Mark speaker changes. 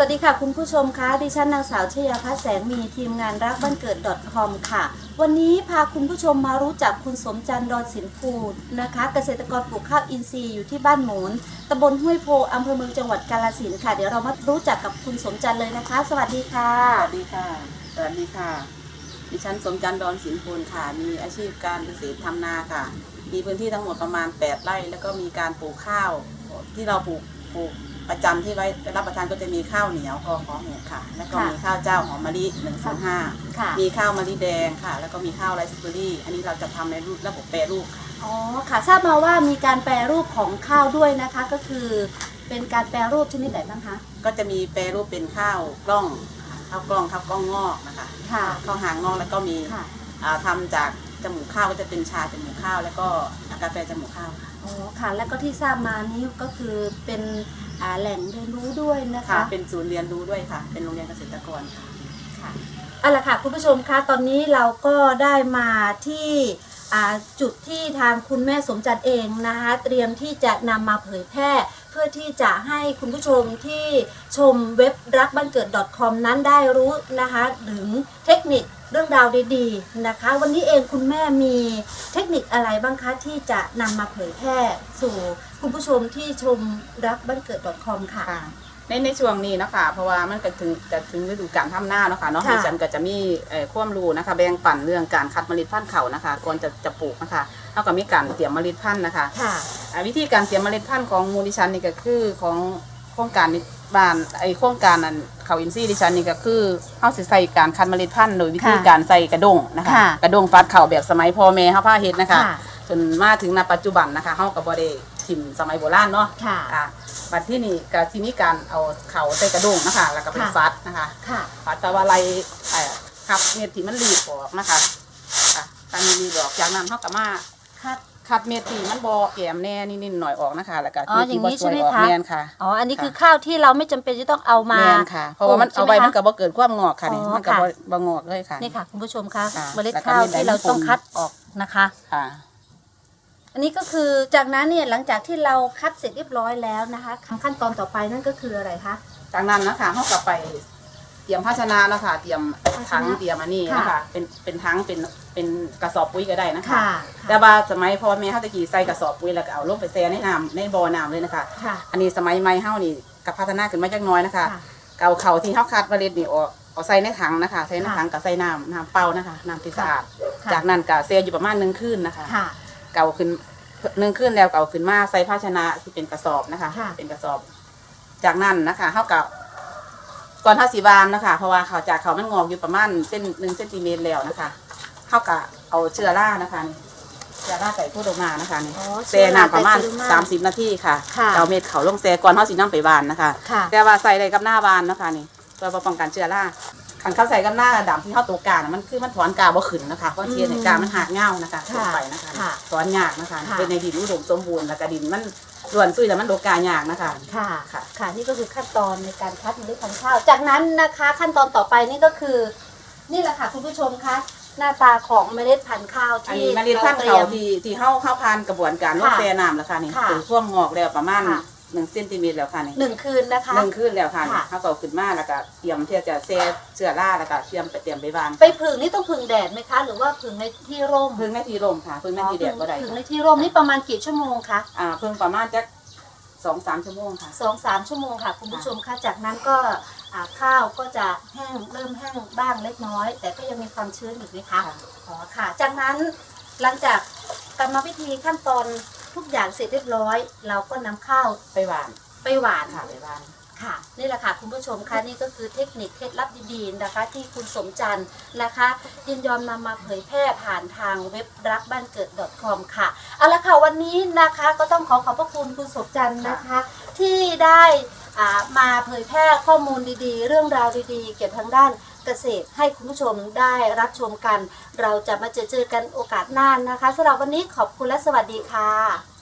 Speaker 1: สวัสดีค่ะคุณผู้ชมคะดิฉันนางสาวชยาพัฒน์แสงมีทีมงานรักบ้านเกิด .com ค่ะ วันนี้พาคุณผู้ชมมารู้จักคุณสมจันทร์ดอนสินฟูดนะคะ เกษตรกรปลูกข้าวอินทรีย์อยู่ที่บ้านหมูนตำบลห้วยโพอำเภอเมืองจังหวัดกาฬสินธุ์ค่ะ เดี๋ยวเรามารู้จักกับคุณสมจันทร์เลยนะคะ สวัสดีค่ะ
Speaker 2: สวัสดีค่ะ สวัสดีค่ะ ดิฉันสมจันทร์ดอนสินพูลค่ะ มีอาชีพการเกษตรทำนาค่ะ มีพื้นที่ทั้งหมดประมาณ 8 ไร่ แล้วก็มีการปลูกข้าวที่เราปลูกปลูก ประจำที่ไว้รับประทานก็จะมีข้าวเหนียวกอขอหกค่ะ แล้วก็
Speaker 1: ค่ะ
Speaker 2: มีข้าวเจ้าหอมมะลิหนึ่งสองห้า
Speaker 1: ค่ะ
Speaker 2: มีข้าวมะลิแดงค่ะ แล้วก็มีข้าวไรซ์เบอร์รี่ อันนี้เราจะทำในรูประบบแปรรูปค่ะ
Speaker 1: อ๋อค่ะทราบมาว่ามีการแปรรูปของข้าวด้วยนะคะก็คือเป็นการแปรรูปชนิดไหนบ้างคะ
Speaker 2: ก็จะมีแปรรูปเป็นข้าวกล้องค่ะข้าวกล้องข้าวกล้องงอกนะคะ
Speaker 1: ค่ะ
Speaker 2: ข้าวหางงอกแล้วก็มี
Speaker 1: ค่ะ
Speaker 2: อ่าทำจากจมูกข้าวก็จะเป็นชาจมูกข้าว แล้วก็กาแฟจมูกข้าวค่ะ
Speaker 1: อ๋อค่ะแล้วก็ที่ทราบมานี้ก็คือเป็นอ่าแหล่งเรียนรู้ด้วยนะคะ
Speaker 2: ค่ะเป็นศูนย์เรียนรู้ด้วยค่ะ เป็นโรงเรียนเกษตรกรค่ะ
Speaker 1: ค่ะเอาละค่ะคุณผู้ชมคะตอนนี้เราก็ได้มาที่อ่าจุดที่ทางคุณแม่สมจันทร์เองนะคะเตรียมที่จะนำมาเผยแพร่เพื่อที่จะให้คุณผู้ชมที่ชมเว็บรักบ้านเกิด .com นั้นได้รู้นะคะถึงเทคนิค เรื่องราวดีๆนะคะ วันนี้เองคุณแม่มีเทคนิคอะไรบ้างคะที่จะนำมาเผยแพร่สู่คุณผู้ชมที่ชมรักบ้านเกิด .com ค่ะ
Speaker 2: ค่ะในในช่วงนี้เนาะคะเพราะว่ามันก็ถึงจะถึงฤดูการทำหน้าเนาะค่ะเนาะ
Speaker 1: ค่ะ
Speaker 2: ดิฉันก็จะมีเอ่อความรู้นะคะ แบ่งปันเรื่องการคัดเมล็ดพันธุ์เขานะคะก่อนจะจะปลูกนะคะเท่ากับมีการเตรียมเมล็ดพันธุ์นะคะ
Speaker 1: ค่ะ
Speaker 2: อ่าวิธีการเตรียมเมล็ดพันธุ์ของมูลดิฉันนี่ก็คือของโครงการนี้ บ้านไอโครงการนั้นเขาอินซี่ดิฉันนี่ก็คือเฮาสิใส่การคัดเมล็ดพันธุ์โดยวิธี
Speaker 1: ค่ะ
Speaker 2: การใส่กระดงนะคะ
Speaker 1: ค่ะ
Speaker 2: กระดงฟัดเข่าแบบสมัยพ่อแม่เฮาพาเฮ็ดนะคะ
Speaker 1: ค่ะ
Speaker 2: จนมาถึงณปัจจุบันนะคะเฮาก็บ่ได้ทิมสมัยโบราณเนาะ
Speaker 1: ค่ะ
Speaker 2: อะบัดที่นี่ก็สิมีการเอาเขาใส่กระด้งนะคะ แล้วก็เป็น
Speaker 1: ค่ะ
Speaker 2: ฟัดนะคะ
Speaker 1: ค่ะ
Speaker 2: ฟัดแต่ว่าไรเอ่อขับเม็ดที่มันหลีกออกนะคะค่ะตอนนี้มีดอกจากนั้นเขาก็มา
Speaker 1: คัด
Speaker 2: ขัดเม็ดที่มันบอแกมแน่นิดๆหน่อยออกนะคะแล้วก็
Speaker 1: อ๋ออย่างนี้
Speaker 2: ที่บ่สวย
Speaker 1: ใช่ไหม
Speaker 2: ออก
Speaker 1: คะ
Speaker 2: แมนค่ะ
Speaker 1: อ๋ออันนี้คือข้าวที่เราไม่จำเป็นจะต้องเอามา
Speaker 2: แมนค่ะ เพราะว่ามัน
Speaker 1: ปลูก
Speaker 2: เอาไว้
Speaker 1: ใช่ไหมคะ
Speaker 2: มันก็บ่เกิดความงอกค่ะนี่
Speaker 1: อ๋อ
Speaker 2: มันก็
Speaker 1: ค่ะ
Speaker 2: บ่บ่งอกเลยค่ะ
Speaker 1: นี่ค่ะ คุณผู้ชมคะ
Speaker 2: ค่ะ
Speaker 1: เมล็ด
Speaker 2: แล้วก็
Speaker 1: ข้าว
Speaker 2: มีใบ
Speaker 1: ที่เรา
Speaker 2: มะกรูด
Speaker 1: ต้องคัดออกนะคะ
Speaker 2: ค่ะ
Speaker 1: อันนี้ก็คือจากนั้นเนี่ยหลังจากที่เราคัดเสร็จเรียบร้อยแล้วนะคะขั้นตอนต่อไปนั่นก็คืออะไรคะ
Speaker 2: จากนั้นนะคะเขาก็ไป เตรียมภาชนะนะคะเตรียมถัง
Speaker 1: ภาชนะ
Speaker 2: เตรียมอันนี้นะ
Speaker 1: ค่ะ
Speaker 2: คะเป็นเป็นถังเป็นเป็นกระสอบปุ๋ยก็ได้นะคะ
Speaker 1: ค่ะ
Speaker 2: แต่ว่าสมัยพ่อแม่เขาตะกี้ใส่กระสอบปุ๋ยแล้วก็เอาลงไปแช่ในน้ำในบ่อน้ำเลยนะคะ
Speaker 1: ค่ะ
Speaker 2: อันนี้สมัยใหม่เฮานี่กับพัฒนาขึ้นมาจักหน้อยนะคะ
Speaker 1: ค่ะ
Speaker 2: เกเอาเขาที่เฮาคัดเมล็ดนี่ออกเอาใส่ในถังนะคะใส่ใน
Speaker 1: ค่ะ
Speaker 2: ถังกับใส่น้ำน้ำเปล่านะคะน้ำที่สะอาด
Speaker 1: ค่ะ
Speaker 2: จากนั้นก็แช่อยู่ประมาณหนึ่งคืนนะคะ
Speaker 1: ค่ะ
Speaker 2: เก่าขึ้นหนึ่งคืนแล้วเก่าขึ้นมาใส่ภาชนะที่เป็นกระสอบนะคะ
Speaker 1: ค่ะ
Speaker 2: เป็นกระสอบ จากนั้นนะคะเฮากับ ก่อนเฮาสีบานนะคะ เพราะว่าเขาจากเขามันงอกอยู่ประมาณเส้นหนึ่งเซนติเมตรแล้วนะคะเฮากับเอาเชื้อรานะคะนี่เชื้อราใส่พูดออกมานะคะนี่
Speaker 1: อ๋อ
Speaker 2: แช่น้ำประมาณ
Speaker 1: เชื้อราใส่
Speaker 2: 30 นาทีค่ะ
Speaker 1: ค่ะ
Speaker 2: เอาเม็ดเขาลงแช่ก่อนเฮาสินำไปบานนะคะ
Speaker 1: ค่ะ
Speaker 2: แต่ว่าใส่ได้กับหน้าบานนะคะนี่เพื่อป้องกันเชื้อราขันเข้าใส่กับหน้าดำที่เข้าตัวกลางน่ะมันคือมันถอนกาบ่ขึ้นนะคะเพราะเชื้อในกามันหักเง่านะคะ
Speaker 1: ค่ะ
Speaker 2: ลงไปนะคะ
Speaker 1: ค่ะ
Speaker 2: ถอนยากนะคะ
Speaker 1: ค่ะ
Speaker 2: เป็นในดินอุดมสมบูรณ์แล้วก็ดินมัน ร่วนซุยแล้วมันโลกายากนะคะ
Speaker 1: ค่ะ
Speaker 2: ค่ะ
Speaker 1: ค่ะ นี่ก็คือขั้นตอนในการคัดเมล็ดพันธุ์ข้าว จากนั้นนะคะ ขั้นตอนต่อไปนี่ก็คือ นี่แหละค่ะคุณผู้ชมคะหน้าตาของเมล็ดพันธุ์ข้าว
Speaker 2: อัน
Speaker 1: ที่
Speaker 2: นี้เมล็ดพันธุ์
Speaker 1: ร
Speaker 2: เขา
Speaker 1: ตรียม
Speaker 2: ที่ที่เข้าเข้าผ่านกระบวนการลง
Speaker 1: ค่ะ
Speaker 2: แช่น้ำแล้วค่ะนี่
Speaker 1: ค่ะ
Speaker 2: ถึงช่วงงอกแล้วประมาณ
Speaker 1: ค่ะ
Speaker 2: หนึ่งเซนติเมตรแล้วค่ะนี่
Speaker 1: หนึ่งคืนนะคะ
Speaker 2: หนึ่งคืนแล้วค่ะนี่
Speaker 1: ค่ะ
Speaker 2: เขาก็เอาขึ้นมาแล้วก็เตรียมที่จะแช่เชื้อราแล้วก็เตรียมไปเตรียมไปวาง
Speaker 1: ไปผึ่งนี่ต้องผึ่งแดดไหมคะ หรือว่าผึ่งในที่ร่ม
Speaker 2: พึ่งในที่ลมค่ะพึ่งในที่แดดก็ได้
Speaker 1: ผึ่ง
Speaker 2: ค่ะ
Speaker 1: ในที่ร่มนี่ประมาณกี่ชั่วโมงคะ
Speaker 2: อ่าเพิ่งประมาณจักสองสามชั่วโมงค่ะ
Speaker 1: สองสามชั่วโมงค่ะ คุณผู้ชมคะจากนั้นก็อ่าข้าวก็จะแห้งเริ่มแห้งบ้างเล็กน้อย แต่ก็ยังมีความชื้นอยู่ไหมคะ
Speaker 2: ค่ะ
Speaker 1: อ๋อค่ะ จากนั้นหลังจากกรรมวิธีขั้นตอน ทุกอย่างเสร็จเรียบร้อย เราก็นำข้าว
Speaker 2: ไปหวาน
Speaker 1: ไปหวาน
Speaker 2: ค่ะไปหวาน
Speaker 1: ค่ะนี่แหละค่ะคุณผู้ชมคะนี่ก็คือเทคนิคเคล็ดลับดีๆนะคะ ที่คุณสมจันทร์นะคะยินยอมนำมาเผยแพร่ผ่านทางเว็บรักบ้านเกิด .com ค่ะเอาละค่ะวันนี้นะคะก็ต้องขอขอบพระคุณคุณสมจันทร์นะคะ ที่ได้อ่ามาเผยแพร่ข้อมูลดีๆ เรื่องราวดีๆ เกี่ยวกับทางด้านเกษตรให้คุณผู้ชมได้รับชมกัน เราจะมาเจอเจอกันโอกาสหน้านะคะสำหรับวันนี้ขอบคุณและสวัสดีค่ะ